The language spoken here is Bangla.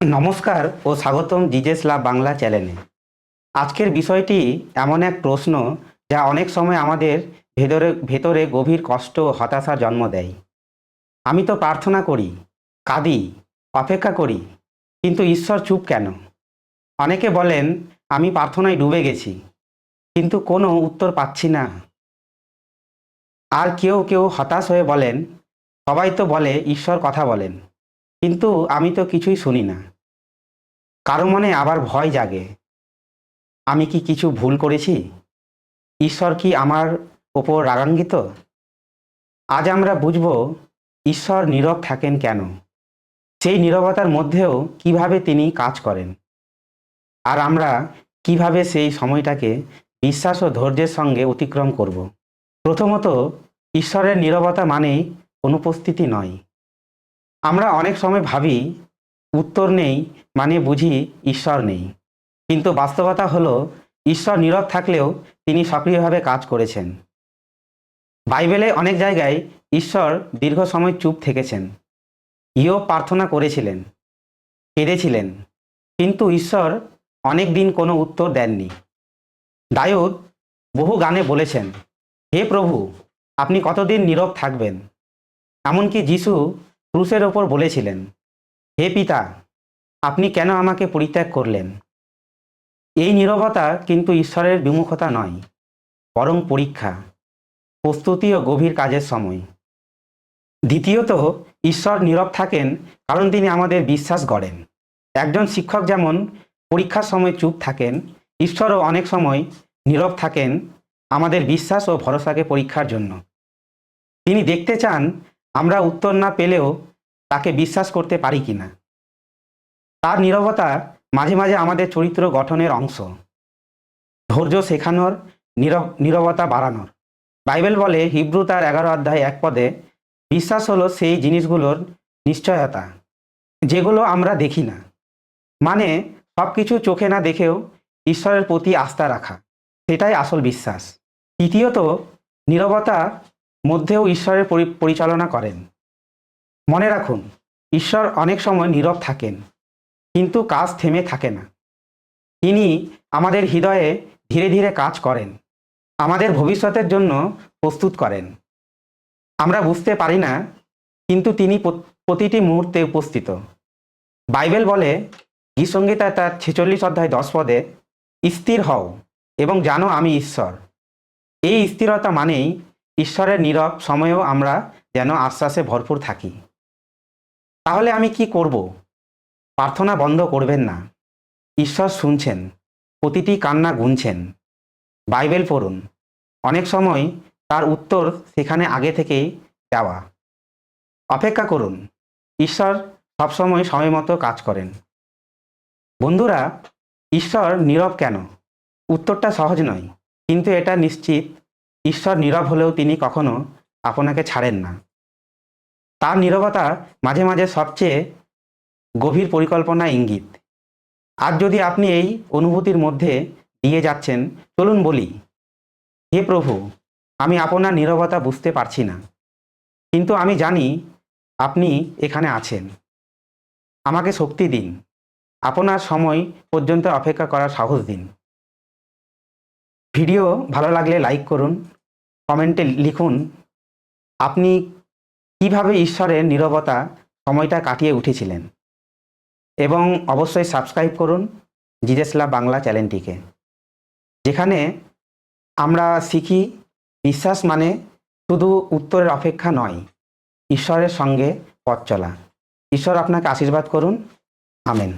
নমস্কার ও স্বাগতম জিজেস লাভ বাংলা চ্যানেলে। আজকের বিষয়টি এমন এক প্রশ্ন যা অনেক সময় আমাদের ভেতরে ভেতরে গভীর কষ্ট ও হতাশার জন্ম দেয়। আমি তো প্রার্থনা করি, কাঁদি, অপেক্ষা করি, কিন্তু ঈশ্বর চুপ কেন? অনেকে বলেন, আমি প্রার্থনায় ডুবে গেছি, কিন্তু কোনো উত্তর পাচ্ছি না। আর কেউ কেউ হতাশ হয়ে বলেন, সবাই তো বলে, ঈশ্বর কথা বলেন। কিন্তু আমি তো কিছুই শুনি না। কারও মনে আবার ভয় জাগে, আমি কি কিছু ভুল করেছি? ঈশ্বর কি আমার ওপর রাগান্বিত? আজ আমরা বুঝব ঈশ্বর নীরব থাকেন কেন? সেই নীরবতার মধ্যেও কীভাবে তিনি কাজ করেন? আর আমরা কীভাবে সেই সময়টাকে বিশ্বাস ও ধৈর্যের সঙ্গে অতিক্রম করব? প্রথমত, ঈশ্বরের নীরবতা মানেই অনুপস্থিতি নয়। আমরা অনেক সময় ভাবি, উত্তর নেই মানে বুঝি ঈশ্বর নেই। কিন্তু বাস্তবতা হলো, ঈশ্বর নীরব থাকলেও তিনি সক্রিয়ভাবে কাজ করেছেন। বাইবেলে অনেক জায়গায় ঈশ্বর দীর্ঘ সময় চুপ থেকেছেন। ইও প্রার্থনা করেছিলেন, কেঁদেছিলেন, কিন্তু ঈশ্বর অনেক দিন কোনো উত্তর দেননি। দায়ুদ বহু গানে বলেছেন, হে প্রভু, আপনি কতদিন নীরব থাকবেন? এমনকি যিশু ক্রুসের ওপর বলেছিলেন, হে পিতা, আপনি কেন আমাকে পরিত্যাগ করলেন? এই নীরবতা কিন্তু ঈশ্বরের বিমুখতা নয়, বরং পরীক্ষা, প্রস্তুতি ও গভীর কাজের সময়। দ্বিতীয়ত, ঈশ্বর নীরব থাকেন কারণ তিনি আমাদের বিশ্বাস গড়েন। একজন শিক্ষক যেমন পরীক্ষার সময় চুপ থাকেন, ঈশ্বরও অনেক সময় নীরব থাকেন আমাদের বিশ্বাস ও ভরসাকে পরীক্ষার জন্য। তিনি দেখতে চান আমরা উত্তর না পেলেও তাকে বিশ্বাস করতে পারি কি না তার নীরবতা মাঝে মাঝে আমাদের চরিত্র গঠনের অংশ। ধৈর্য শেখানোর, নীরব, নীরবতা বাড়ানোর। বাইবেল বলে হিব্রু তার এগারো অধ্যায় এক পদে, বিশ্বাস হলো সেই জিনিসগুলোর নিশ্চয়তা, যেগুলো আমরা দেখি না। মানে সব কিছু চোখে না দেখেও ঈশ্বরের প্রতি আস্থা রাখা। সেটাই আসল বিশ্বাস। তৃতীয়ত, নীরবতা মধ্যেও ঈশ্বরের পরি- পরিচালনা করেন। মনে রাখুন, ঈশ্বর অনেক সময় নীরব থাকেন, কিন্তু কাজ থেমে থাকে না। তিনি আমাদের হৃদয়ে ধীরে ধীরে কাজ করেন, আমাদের ভবিষ্যতের জন্য প্রস্তুত করেন। আমরা বুঝতে পারি না, কিন্তু তিনি প্রতিটি মুহূর্তে উপস্থিত। বাইবেল বলে গীতসঙ্গীতা তার ছেচল্লিশ অধ্যায় দশ পদে, স্থির হও এবং জানো আমি ঈশ্বর। এই স্থিরতা মানেই ঈশ্বরের নীরব সময়েও আমরা যেন আশ্বাসে ভরপুর থাকি। তাহলে আমি কি করব? প্রার্থনা বন্ধ করবেন না। ঈশ্বর শুনছেন, প্রতিটি কান্না গুনছেন। বাইবেল পড়ুন, অনেক সময় তার উত্তর সেখানে আগে থেকেই দেওয়া। অপেক্ষা করুন, ঈশ্বর সবসময় সময় মতো কাজ করেন। বন্ধুরা, ঈশ্বর নীরব কেন? উত্তরটা সহজ নয়, কিন্তু এটা নিশ্চিত ঈশ্বর নীরব হলেও তিনি কখনো আপনাকে ছাড়েন না। তার নীরবতা মাঝে মাঝে সবচেয়ে গভীর পরিকল্পনা ইঙ্গিত। আজ যদি আপনি এই অনুভূতির মধ্যে দিয়ে যাচ্ছেন, চলুন বলি, হে প্রভু, আমি আপনার নীরবতা বুঝতে পারছি না, কিন্তু আমি জানি আপনি এখানে আছেন। আমাকে শক্তি দিন, আপনার সময় পর্যন্ত অপেক্ষা করার সাহস দিন। ভিডিও ভালো লাগলে লাইক করুন কমেন্টে লিখুন, আপনি কীভাবে ঈশ্বরের নীরবতা সময়টা কাটিয়ে উঠেছিলেন? এবং অবশ্যই সাবস্ক্রাইব করুন জিজেসলা বাংলা চ্যানেলটিকে। যেখানে আমরা শিখি, বিশ্বাস মানে শুধু উত্তরের অপেক্ষা নয়, ঈশ্বরের সঙ্গে পথ চলা। ঈশ্বর আপনাকে আশীর্বাদ করুন। আমেন।